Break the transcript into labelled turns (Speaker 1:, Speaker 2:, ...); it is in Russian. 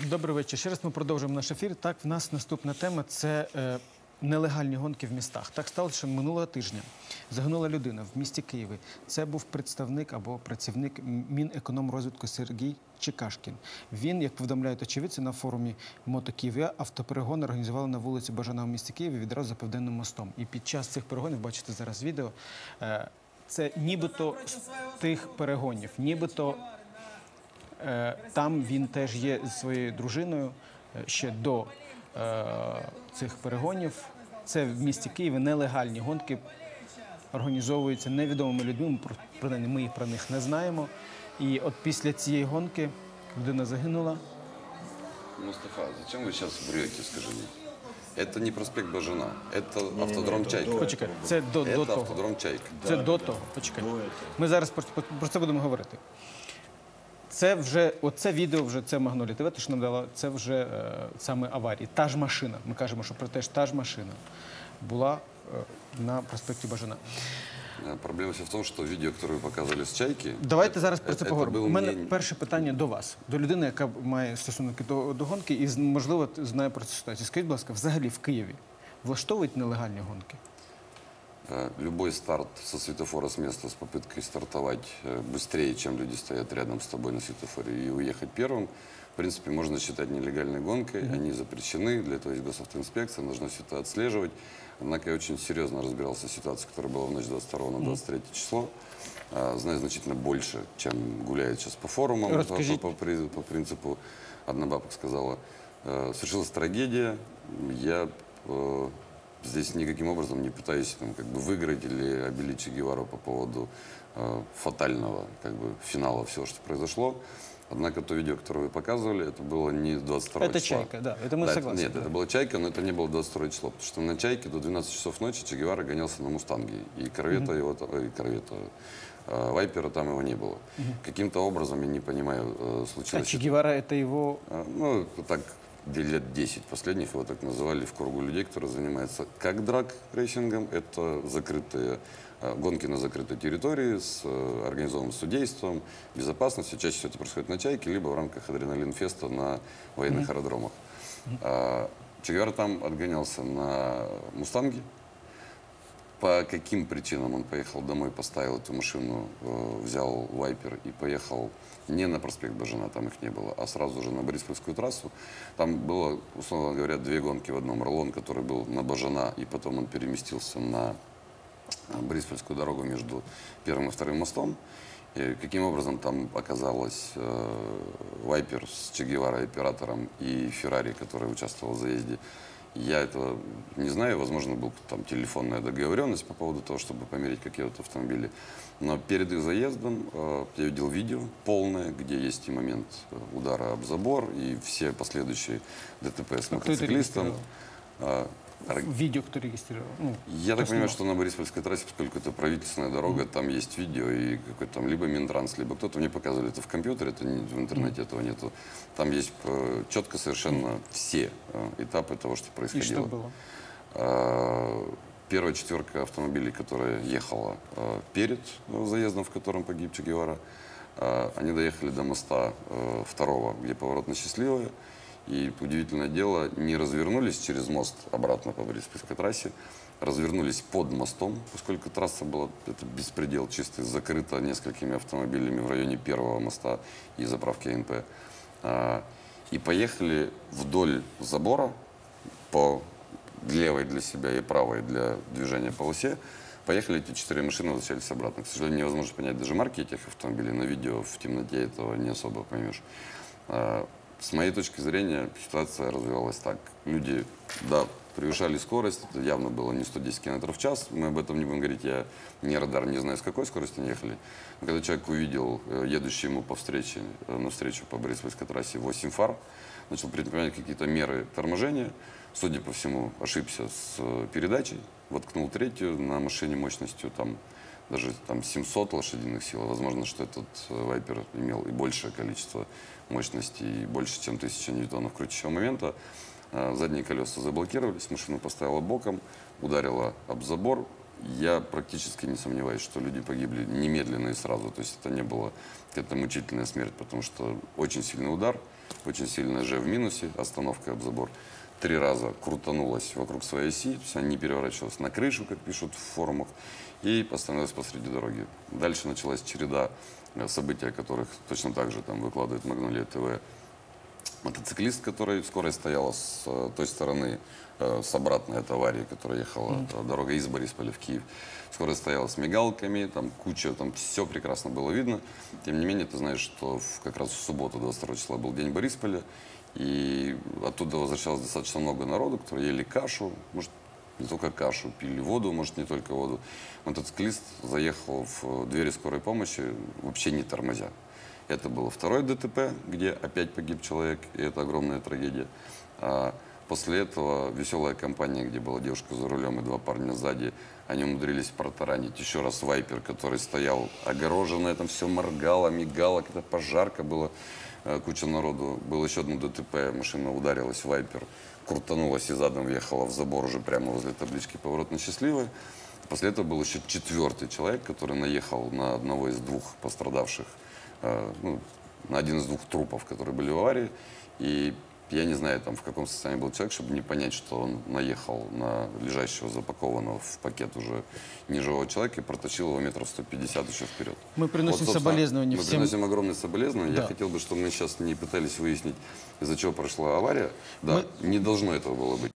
Speaker 1: Добрий вечір. Ще раз ми продовжуємо наш ефір. Так, в нас наступна тема це е, нелегальні гонки в містах. Так сталося, що минулого тижня загинула людина в місті Києві. Це був представник або працівник Мінекономрозвитку Сергій Чекашкін. Він, як повідомляють очевидці, на форумі Мото Києва автоперегон організували на вулиці Бажана в місті Києві відразу за Південним мостом. І під час цих перегонів, бачите зараз відео, е, це нібито з тих перегонів, нібито Там він теж є зі своєю дружиною е, ще до е, цих перегонів. Це в місті Києві нелегальні гонки організовуються невідомими людьми. Ми про- принаймні ми про них не знаємо. І от після цієї гонки людина загинула.
Speaker 2: Мустафа, зачем вы сейчас врете, скажи мне? Это не проспект Бажана, это автодром Чайка.
Speaker 1: Почекай, це до, до
Speaker 2: Это
Speaker 1: того.
Speaker 2: автодром Чайка.
Speaker 1: Це до того. Почекай. Ми зараз про, про це будемо говорити. Це вже, оце відео вже це Магнолі ТВ, те, що нам дала, це вже е, саме аварії. Та ж машина. Ми кажемо, що про те ж та ж машина була е, на проспекті Бажана.
Speaker 2: Э, Проблема вся в том, что видео, которое вы показывали с Чайки...
Speaker 1: Давайте зараз про це
Speaker 2: это
Speaker 1: поговоримо.
Speaker 2: был
Speaker 1: У мене
Speaker 2: не-
Speaker 1: перше питання до вас, до людини, яка має стосунки до, до гонки і, можливо, знає про цю ситуацію. Скажіть, будь ласка, взагалі в Києві влаштовують нелегальні гонки?
Speaker 2: Э, Любой старт со светофора с места с попыткой стартовать э, быстрее, чем люди стоят рядом с тобой на светофоре и уехать первым, в принципе, можно считать нелегальной гонкой. Они запрещены, для этого есть госавтоинспекция, нужно все это отслеживать. Однако я очень серьезно разбирался в ситуации, которая была в ночь 22 на 23 число. А, Знаю значительно больше, чем гуляют сейчас по форумам. По,
Speaker 1: Расскажите.
Speaker 2: по- по по принципу, одна бабка сказала, э, совершилась трагедия, я э, здесь никаким образом не пытаюсь там, как бы выиграть или обелить Че Гевару по поводу э, фатального как бы, финала всего, что произошло. Однако то видео, которое вы показывали, это было не 22
Speaker 1: Это
Speaker 2: числа.
Speaker 1: «Чайка», да, это мы
Speaker 2: Да,
Speaker 1: согласны,
Speaker 2: Нет,
Speaker 1: да.
Speaker 2: это была «Чайка», но это не было 22 число, потому что на «Чайке» до 12 часов ночи Че Гевара гонялся на «Мустанге», и корвета его, та- ой, корвета, э, «Вайпера» там его не было. Каким-то образом, я не понимаю, э,
Speaker 1: А
Speaker 2: случилось...
Speaker 1: Че Гевара это его
Speaker 2: А, Ну, так, где лет 10 последних его так называли в кругу людей, которые занимаются как драг-рейсингом. Это закрытые а, гонки на закрытой территории с э, организованным судейством, безопасностью. Чаще всего это происходит на «Чайке», либо в рамках адреналин-феста на военных аэродромах. А, Че Гевара там отгонялся на «Мустанге», по каким причинам он поехал домой, поставил эту машину, э, взял вайпер и поехал не на проспект Бажана, там их не было, а сразу же на Бориспольскую трассу. Там было, условно говоря, две гонки в одном. Ролон, который был на Бажана, и потом он переместился на э, Бориспольскую дорогу между первым и вторым мостом. И каким образом там оказалась э, Вайпер с Че Гевара оператором и Феррари, который участвовал в заезде, я этого не знаю. Возможно, была там телефонная договоренность по поводу того, чтобы померить, как едут автомобили. Но перед их заездом э, я видел видео полное, где есть и момент э, удара об забор, и все последующие ДТП с
Speaker 1: А кто это
Speaker 2: мотоциклистом. Э, ор-
Speaker 1: видео, кто регистрировал. Ну,
Speaker 2: я так понимаю, что на Бориспольской трассе, поскольку это правительственная дорога, там есть видео, и какой-то там либо Минтранс, либо кто-то мне показывали это в компьютере, это не, в интернете этого нету. Там есть э, четко совершенно все э, этапы того, что
Speaker 1: И
Speaker 2: происходило.
Speaker 1: что было?
Speaker 2: А, Первая четверка автомобилей, которая ехала а, перед э, заездом, в котором погиб Че Гевара, а, они доехали до моста второго, где поворот на Счастливое. И удивительное дело, не развернулись через мост обратно по Бориспольской трассе, развернулись под мостом, поскольку трасса была, это беспредел чистый, закрыта несколькими автомобилями в районе первого моста и заправки АНП. А, И поехали вдоль забора по левой для себя и правой для движения полосе. Поехали эти четыре машины, возвращались обратно. К сожалению, невозможно понять даже марки этих автомобилей. На видео в темноте этого не особо поймешь. С моей точки зрения ситуация развивалась так. Люди, да, превышали скорость, это явно было не 110 км в час. Мы об этом не будем говорить, я не радар, не знаю, с какой скоростью они ехали. Но когда человек увидел э, едущий ему по встрече, э, навстречу по Бориспольской трассе 8 фар, начал предпринимать какие-то меры торможения, судя по всему, ошибся с э, передачей, воткнул третью на машине мощностью там даже там 700 лошадиных сил. Возможно, что этот э, Вайпер имел и большее количество мощности, и больше, чем 1000 ньютонов крутящего момента. А, Задние колеса заблокировались, машину поставила боком, ударила об забор. Я практически не сомневаюсь, что люди погибли немедленно и сразу. То есть это не была какая-то мучительная смерть, потому что очень сильный удар. очень сильно же в минусе, остановка об забор. Три раза крутанулась вокруг своей оси, то есть она не переворачивалась на крышу, как пишут в форумах, и остановилась посреди дороги. Дальше началась череда э, событий, о которых точно так же там выкладывает Магнолия ТВ. Мотоциклист, который вскоре стоял с э, той стороны, э, с обратной от аварии, которая ехала э, дорога из Борисполя в Киев, скоро стояла с мигалками, там куча, там все прекрасно было видно. Тем не менее, ты знаешь, что в- как раз в субботу, 22 числа, был день Борисполя, и оттуда возвращалось достаточно много народу, которые ели кашу, может, не только кашу, пили воду, может, не только воду. Мотоциклист заехал в двери скорой помощи, вообще не тормозя. Это было второе ДТП, где опять погиб человек, и это огромная трагедия. После этого веселая компания, где была девушка за рулем и два парня сзади, они умудрились протаранить еще раз вайпер, который стоял огороженный, там все моргало, мигало, это пожарка было, э, куча народу. Было еще одно ДТП, машина ударилась вайпер, крутанулась и задом въехала в забор уже прямо возле таблички «Поворот на счастливый». После этого был еще четвертый человек, который наехал на одного из двух пострадавших, э, ну, на один из двух трупов, которые были в аварии. И я не знаю, там, в каком состоянии был человек, чтобы не понять, что он наехал на лежащего, запакованного в пакет уже неживого человека и протащил его метров 150 еще вперед.
Speaker 1: Мы приносим
Speaker 2: собственно,
Speaker 1: соболезнования
Speaker 2: Мы
Speaker 1: всем.
Speaker 2: приносим огромные соболезнования.
Speaker 1: Да.
Speaker 2: Я хотел бы, чтобы мы сейчас не пытались выяснить, из-за чего прошла авария. Да, не должно этого было быть.